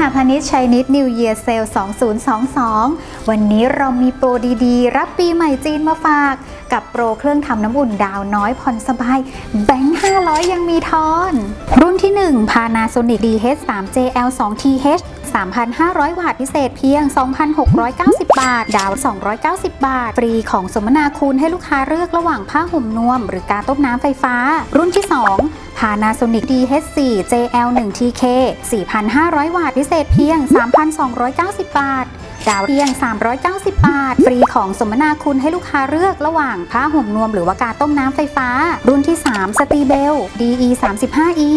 หพาณิชย์ชัยนิดนิวเยียร์เซล2022 วันนี้เรามีโปรดีๆ รับปีใหม่จีนมาฝาก กับโปรเครื่องทำน้ำอุ่นดาวน้อยผ่อนสบาย แบงค์ 500 ยังมีทอน รุ่นที่ 1 Panasonic DH3JL 2TH 3,500 วัตต์พิเศษเพียง 2,690 บาท ดาว 290 บาท ฟรีของสมนาคุณให้ลูกค้าเลือกระหว่างผ้าห่มนวม หรือการต้มน้ำไฟฟ้า รุ่นที่ 2 Panasonic DH4 JL1TK 4,500 วัตต์พิเศษเพียง 3,290 บาท ดาวเพียง 390 บาท ฟรีของสมนาคุณให้ลูกค้าเลือกระหว่างผ้าห่มนวมหรือว่ากาต้มน้ำไฟฟ้า รุ่นที่ 3 สตีเบล DE 35E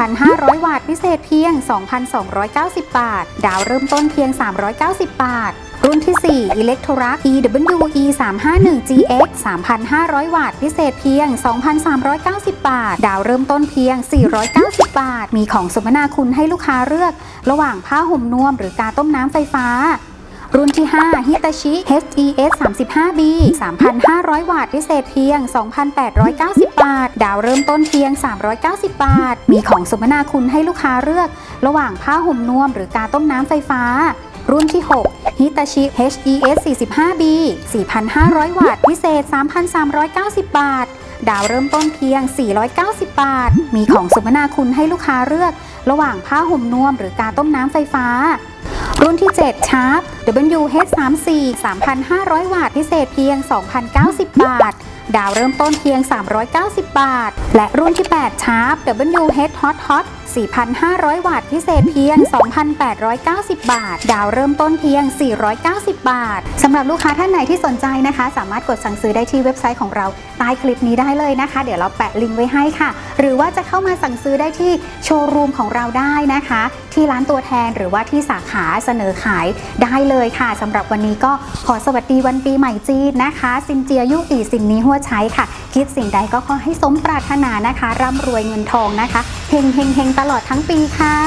3,500 วัตต์พิเศษเพียง 2,290 บาท ดาวเริ่มต้นเพียง 390 บาทรุ่นที่ 4 Electrolux EWE 351 GX 3,500 วัตต์ พิเศษเพียง 2,390 บาท ดาวเริ่มต้นเพียง 490 บาท มีของสมนาคุณให้ลูกค้าเลือก ระหว่างผ้าห่มนวมหรือการต้มน้ำไฟฟ้า รุ่นที่ 5 Hitachi HES 35B 3,500 วัตต์พิเศษเพียง 2,890 บาท ดาวเริ่มต้นเพียง 390 บาท มีของสมนาคุณให้ลูกค้าเลือก ระหว่างผ้าห่มนวมหรือการต้มน้ำไฟฟ้า รุ่นที่ 6 Hitachi HES 45B 4,500 วัตต์พิเศษ 3,390 บาท ดาวเริ่มต้นเพียง 490 บาท มีของสมนาคุณให้ลูกค้าเลือก ระหว่างผ้าห่มนวมหรือการต้มน้ำไฟฟ้า รุ่นที่ 7 Sharp WH34 3,500 วัตต์พิเศษเพียง 2,090 บาท ดาวเริ่มต้นเพียง 390 บาท และรุ่นที่ 8 Sharp WH Hot Hot 4,500 วัตต์พิเศษเพียง 2,890 บาท ดาวเริ่มต้นเพียง 490 บาทสำหรับลูกค้าท่านไหนที่สนใจนะคะ สามารถกดสั่งซื้อได้ที่เว็บไซต์ของเราใต้คลิปนี้ได้เลยนะคะ เดี๋ยวเราแปะลิงก์ไว้ให้ค่ะ หรือว่าจะเข้ามาสั่งซื้อได้ที่โชว์รูมของเราได้นะคะ ที่ร้านตัวแทนหรือว่าที่สาขาเสนอขายได้เลยค่ะสำหรับวันนี้ก็ขอสวัสดีวันปีใหม่จีนนะคะซินเจียยุอีสินนี้หัวใช้ค่ะ คิดสิ่งใดก็ขอให้สมปรารถนานะคะ ร่ำรวยเงินทองนะคะเฮงเฮงเฮงตลอดทั้งปีค่ะ